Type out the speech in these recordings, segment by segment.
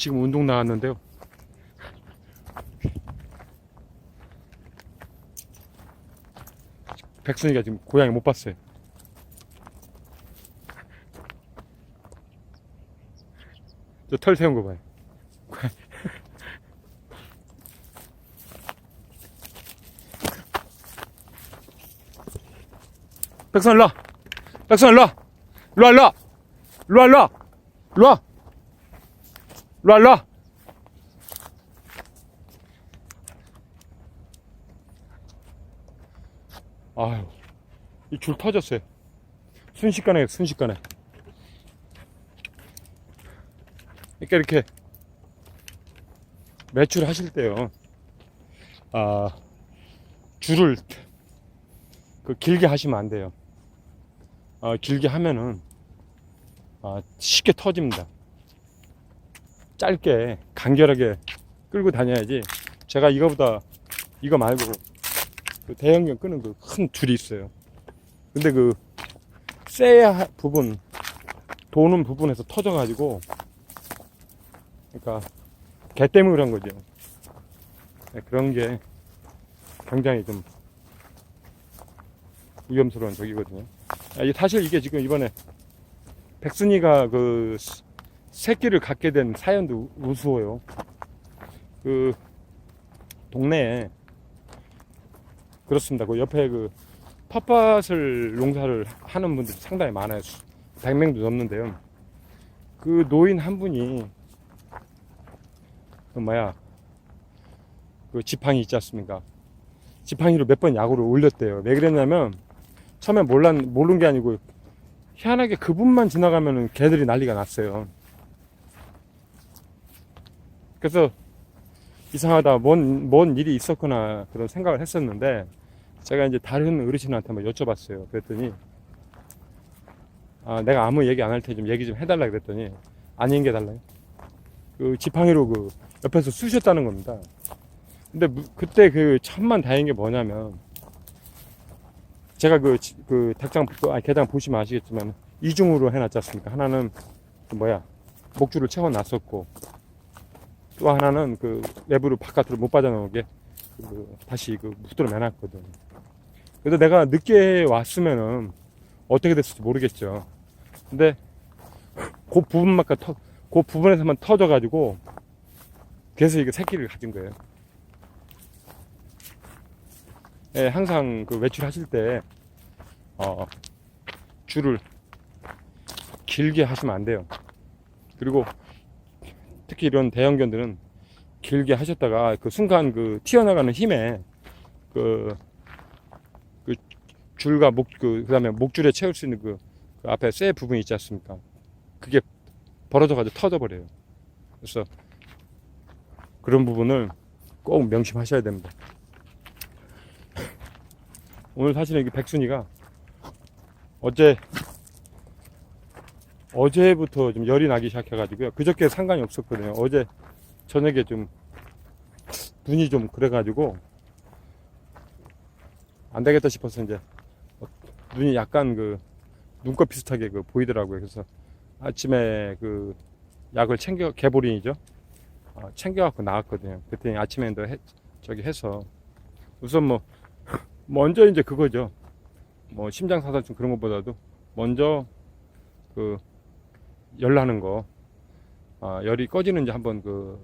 지금 운동 나왔는데요. 백순이가 지금 고양이 못 봤어요. 저 털 세운 거 봐요. 백선 일로 와. 백선 일로 와. 일로 와, 일로 와. 일로 와, 일로 와. 일로 와. 일로 와, 일로 와. 아유, 이 줄 터졌어요. 순식간에, 순식간에. 그러니까 이렇게 매출 하실 때요. 아, 줄을 그 길게 하시면 안 돼요. 아, 길게 하면은 아, 쉽게 터집니다. 짧게 간결하게 끌고 다녀야지. 제가 이거보다 이거 말고 그 대형견 끄는 그 큰 줄이 있어요. 근데 그 쇠야 부분 도는 부분에서 터져 가지고 그러니까 개 때문에 그런 거죠. 네, 그런 게 굉장히 좀 위험스러운 적이거든요. 아, 이- 사실 이게 지금 이번에 백순이가 그 스- 새끼를 갖게 된 사연도 우스워요. 그 동네에 그렇습니다. 그 옆에 그 텃밭을 농사를 하는 분들이 상당히 많아요. 100명도 넘는데요. 그 노인 한 분이 그 뭐야 그 지팡이 있지 않습니까? 지팡이로 몇 번 야구를 올렸대요. 왜 그랬냐면 처음에 몰랐 모른 게 아니고 희한하게 그분만 지나가면은 개들이 난리가 났어요. 그래서 이상하다 뭔, 뭔 일이 있었구나 그런 생각을 했었는데 제가 이제 다른 어르신한테 한번 여쭤봤어요. 그랬더니 아, 내가 아무 얘기 안 할 테니 좀 얘기 좀 해달라 그랬더니 안 얘기해달라요. 그 지팡이로 그 옆에서 쑤셨다는 겁니다. 근데 무- 그때 그 천만 다행인 게 뭐냐면 제가 그, 지- 그 닭장, 아, 개장 보시면 아시겠지만 이중으로 해놨지 않습니까? 하나는 그 뭐야 목줄을 채워놨었고 또 하나는 그 내부를 바깥으로 못 빠져나오게 그 다시 그 무드로 매놨거든. 그래서 내가 늦게 왔으면은 어떻게 됐을지 모르겠죠. 근데 그 부분만 터, 그 부분에서만 터져가지고 그래서 이게 새끼를 가진 거예요. 예, 항상 그 외출하실 때 어, 줄을 길게 하시면 안 돼요. 그리고 특히 이런 대형견들은 길게 하셨다가 그 순간 그 튀어나가는 힘에 그, 그 줄과 목, 그, 그 다음에 목줄에 채울 수 있는 그, 그 앞에 쇠 부분이 있지 않습니까? 그게 벌어져가지고 터져버려요. 그래서 그런 부분을 꼭 명심하셔야 됩니다. 오늘 사실은 이게 백순이가 어제 어제부터 좀 열이 나기 시작해가지고요. 그저께 상관이 없었거든요. 어제 저녁에 좀 눈이 좀 그래가지고 안 되겠다 싶어서 이제 어, 눈이 약간 그 눈곱 비슷하게 그 보이더라고요. 그래서 아침에 그 약을 챙겨 개보린이죠. 어, 챙겨갖고 나왔거든요. 그랬더니 아침에 도 저기 해서 우선 뭐 먼저 이제 그거죠. 뭐 심장사살증 그런 것보다도 먼저 그 열나는 거 아, 열이 꺼지는지 한번 그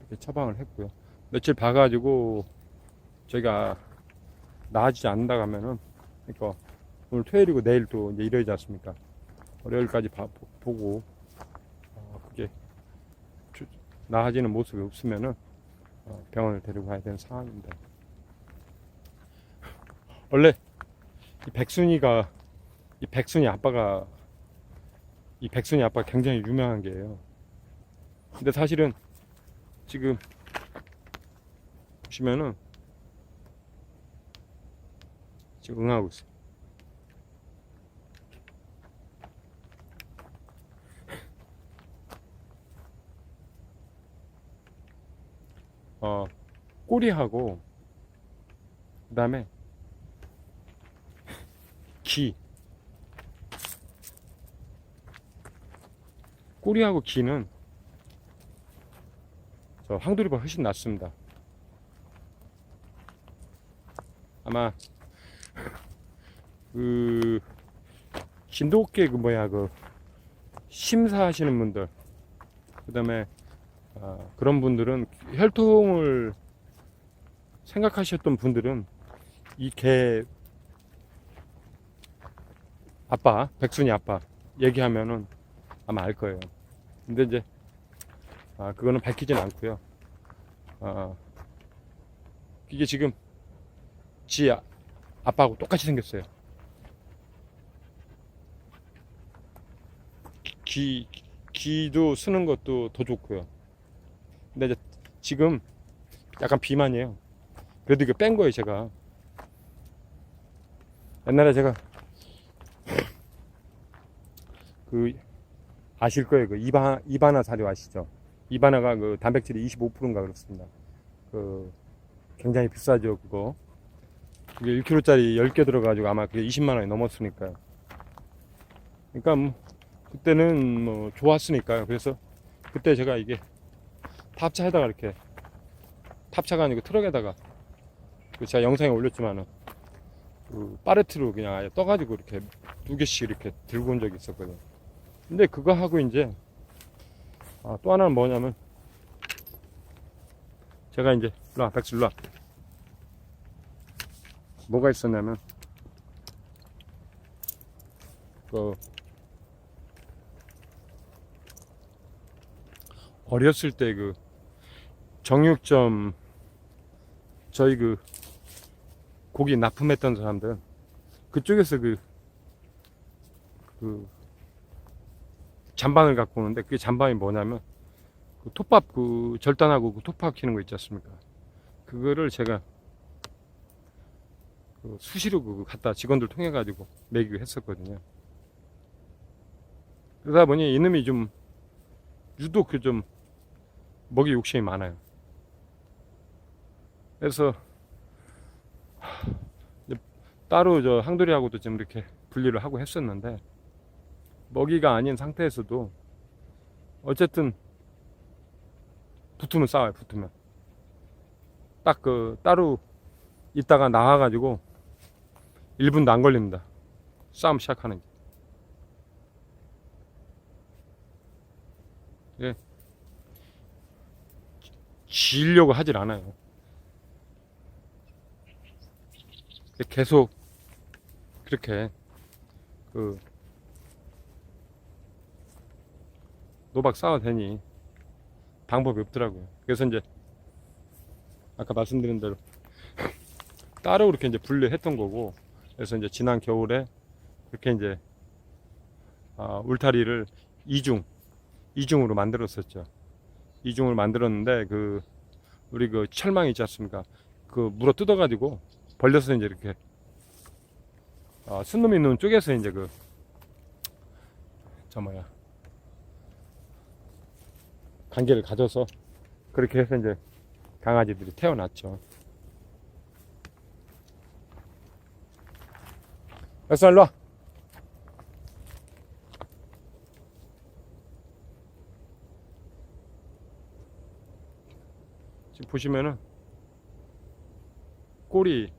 이렇게 처방을 했고요. 며칠 봐가지고 저희가 나아지지 않는다 하면은 그러니까 오늘 토요일이고 내일 또 이제 일요일이지 않습니까? 월요일까지 봐- 보- 보고 어, 그게 주- 나아지는 모습이 없으면은 어, 병원을 데리고 가야 되는 상황입니다. 원래 이 백순이가 이 백순이 아빠가 이 백순이 아빠가 굉장히 유명한 게요. 근데 사실은 지금 보시면은 지금 응하고 있어요. 어, 꼬리하고 그다음에 귀 꼬리하고 귀는 저 황돌이보다 훨씬 낫습니다. 아마 그 진돗개 그 뭐야 그 심사하시는 분들 그다음에 아, 그런 분들은 혈통을 생각하셨던 분들은 이 개 아빠 백순이 아빠 얘기하면은 아마 알 거예요. 근데 이제 아 그거는 밝히진 않고요. 아 이게 지금 지 아- 아빠하고 똑같이 생겼어요. 기 기도 쓰는 것도 더 좋고요. 근데 이제 지금 약간 비만이에요. 그래도 이거 뺀 거예요, 제가. 옛날에 제가 그 아실 거예요. 그 이바 이바나 사료 아시죠? 이바나가 그 단백질이 25%인가 그렇습니다. 그 굉장히 비싸죠, 그거. 그게 1kg짜리 10개 들어가지고 아마 그게 20만 원이 넘었으니까요. 그러니까 뭐 그때는 뭐 좋았으니까요. 그래서 그때 제가 이게 탑차에다가 이렇게 탑차가 아니고 트럭에다가 그 제가 영상에 올렸지만은 그 파레트로 그냥 아예 떠가지고 이렇게 두 개씩 이렇게 들고 온 적이 있었거든요. 근데 그거 하고 이제 아, 또 하나는 뭐냐면 제가 이제 일로와 백수 일로와. 뭐가 있었냐면 그 어렸을 때 그 정육점 저희 그 고기 납품했던 사람들 그쪽에서 그, 그 잔반을 갖고 오는데 그게 잔반이 뭐냐면 그 톱밥 그 절단하고 그 톱밥 키는 거 있지 않습니까? 그거를 제가 그 수시로 그 갖다 직원들 통해 가지고 매기고 했었거든요. 그러다 보니 이놈이 좀 유독 그 좀 먹이 욕심이 많아요. 그래서 따로 저 항돌이하고도 좀 이렇게 분리를 하고 했었는데 먹이가 아닌 상태에서도 어쨌든 붙으면 싸워요. 붙으면 딱 그 따로 있다가 나와가지고 1분도 안 걸립니다. 싸움 시작하는 게. 예. 지려고 하질 않아요. 계속 그렇게 그 노박 싸워대니 방법이 없더라고요. 그래서 이제 아까 말씀드린 대로 따로 그렇게 이제 분류했던 거고 그래서 이제 지난 겨울에 그렇게 이제 아, 울타리를 이중 이중으로 만들었었죠. 이중을 만들었는데 그 우리 그 철망 있지 않습니까? 그 물어 뜯어가지고 벌려서 이제 이렇게 아, 순놈 있는 쪽에서 이제 그 저 뭐야 관계를 가져서 그렇게 해서 이제 강아지들이 태어났죠. 백선 일로 와. 지금 보시면은 꼬리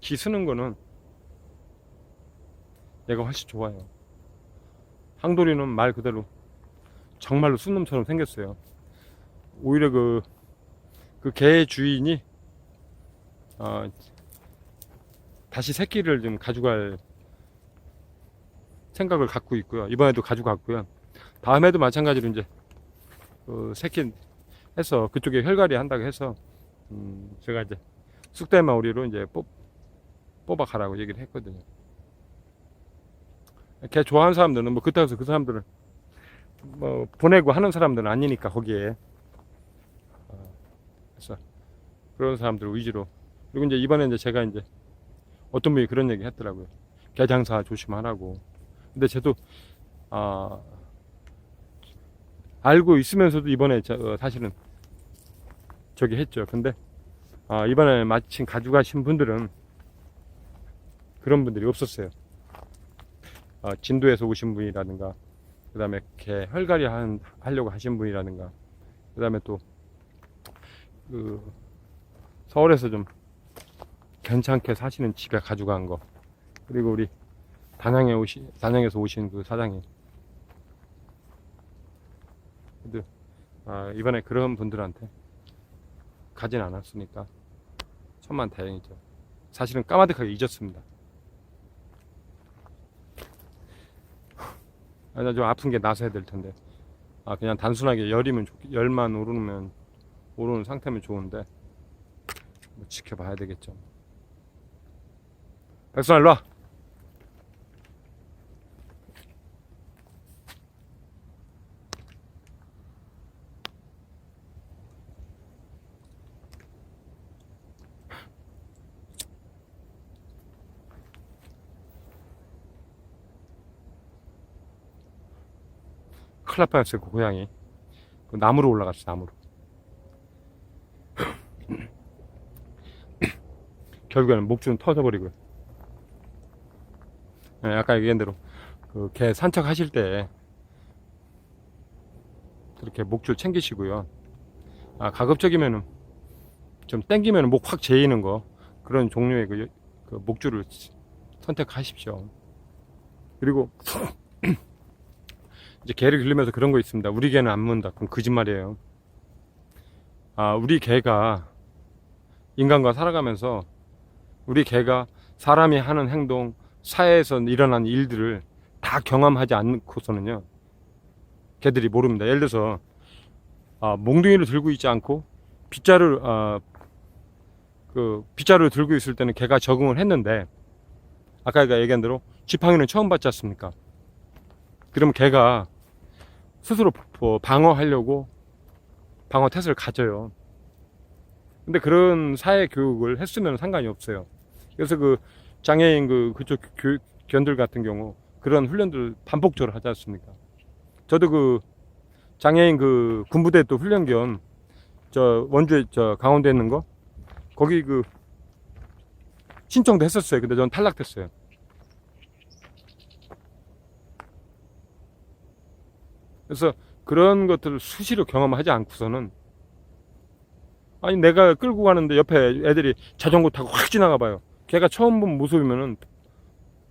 기 쓰는 거는 얘가 훨씬 좋아요. 항돌이는 말 그대로 정말로 순놈처럼 생겼어요. 오히려 그, 그개 주인이, 어, 다시 새끼를 좀 가져갈 생각을 갖고 있고요. 이번에도 가져갔고요. 다음에도 마찬가지로 이제, 그 새끼 해서 그쪽에 혈갈이 한다고 해서, 음, 제가 이제 쑥대마우리로 이제 뽑, 뽑아 가라고 얘기를 했거든요. 개 좋아하는 사람들은 뭐 그때 가서 그 사람들은 뭐 보내고 하는 사람들은 아니니까 거기에. 어, 그래서 그런 사람들 위주로. 그리고 이제 이번에 이제 제가 이제 어떤 분이 그런 얘기 했더라고요. 개장사 조심하라고. 근데 저도 아 알고 있으면서도 이번에 저, 어, 사실은 저기 했죠. 근데 아 이번에 마침 가져가신 분들은 그런 분들이 없었어요. 어, 진도에서 오신 분이라든가 그 다음에 개 헐갈이 한, 하려고 하신 분이라든가 그 다음에 또, 그, 서울에서 좀 괜찮게 사시는 집에 가져간 거. 그리고 우리 단양에 오시, 단양에서 오신 그 사장님. 아, 이번에 그런 분들한테 가진 않았으니까 천만 다행이죠. 사실은 까마득하게 잊었습니다. 나 좀 아픈 게 나서야 될 텐데. 아, 그냥 단순하게 열이면 좋, 열만 오르면, 오르는 상태면 좋은데, 뭐 지켜봐야 되겠죠. 백순아, 일로 와! 큰일 날 뻔했어요, 그 고양이. 그 나무로 올라갔어, 나무로. 결국에는 목줄은 터져버리고요. 예, 아까 얘기한 대로, 그, 개 산책하실 때, 그렇게 목줄 챙기시고요. 아, 가급적이면은, 좀 땡기면 목 확 제이는 거, 그런 종류의 그, 그 목줄을 선택하십시오. 그리고, 이제 개를 기르면서 그런 거 있습니다. 우리 개는 안 문다. 그럼 거짓말이에요. 아, 우리 개가 인간과 살아가면서 우리 개가 사람이 하는 행동, 사회에서 일어난 일들을 다 경험하지 않고서는요. 개들이 모릅니다. 예를 들어서 아, 몽둥이를 들고 있지 않고 빗자를 아, 그 빗자루를 들고 있을 때는 개가 적응을 했는데 아까 얘기한 대로 지팡이는 처음 봤지 않습니까? 그러면 개가 스스로 뭐 방어하려고 방어 태세를 가져요. 근데 그런 사회 교육을 했으면 상관이 없어요. 그래서 그 장애인 그 그쪽 교육 견들 같은 경우 그런 훈련들 반복적으로 하지 않습니까? 저도 그 장애인 그 군부대 또 훈련 견 저 원주에 저 강원도에 있는 거 거기 그 신청도 했었어요. 근데 전 탈락됐어요. 그래서 그런 것들을 수시로 경험하지 않고서는 아니 내가 끌고 가는데 옆에 애들이 자전거 타고 확 지나가 봐요. 걔가 처음 본 모습이면은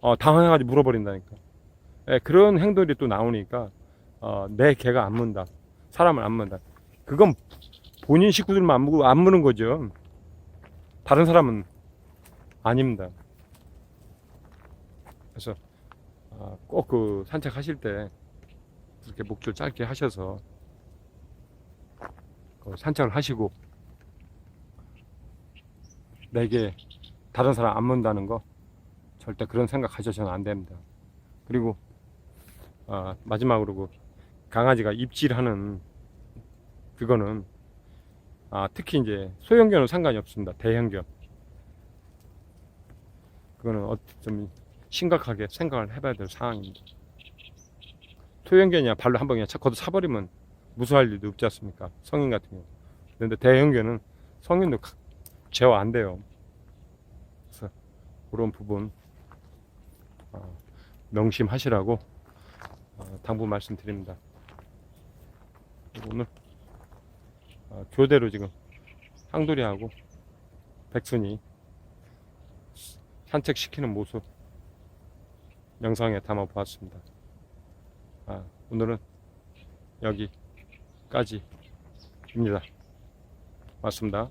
어, 당황해가지고 물어버린다니까. 예, 그런 행동들이 또 나오니까 어, 내 개가 안 문다. 사람을 안 문다. 그건 본인 식구들만 안 무고 안 무는 거죠. 다른 사람은 아닙니다. 그래서 어, 꼭그 산책하실 때 그렇게 목줄 짧게 하셔서 그 산책을 하시고 내게 다른 사람 안 문다는 거 절대 그런 생각 하셔서는 안 됩니다. 그리고 아, 마지막으로 그 강아지가 입질하는 그거는 아, 특히 이제 소형견은 상관이 없습니다. 대형견 그거는 어, 좀 심각하게 생각을 해봐야 될 상황입니다. 소형견이야 발로 한번 그냥 차, 걷어 차버리면 무수할 일도 없지 않습니까? 성인 같은 경우. 그런데 대형견은 성인도 가- 제어 안 돼요. 그래서 그런 부분 어, 명심하시라고 어, 당부 말씀드립니다. 오늘 어, 교대로 지금 항돌이하고 백순이 산책시키는 모습 영상에 담아 보았습니다. 아, 오늘은 여기까지입니다. 맞습니다.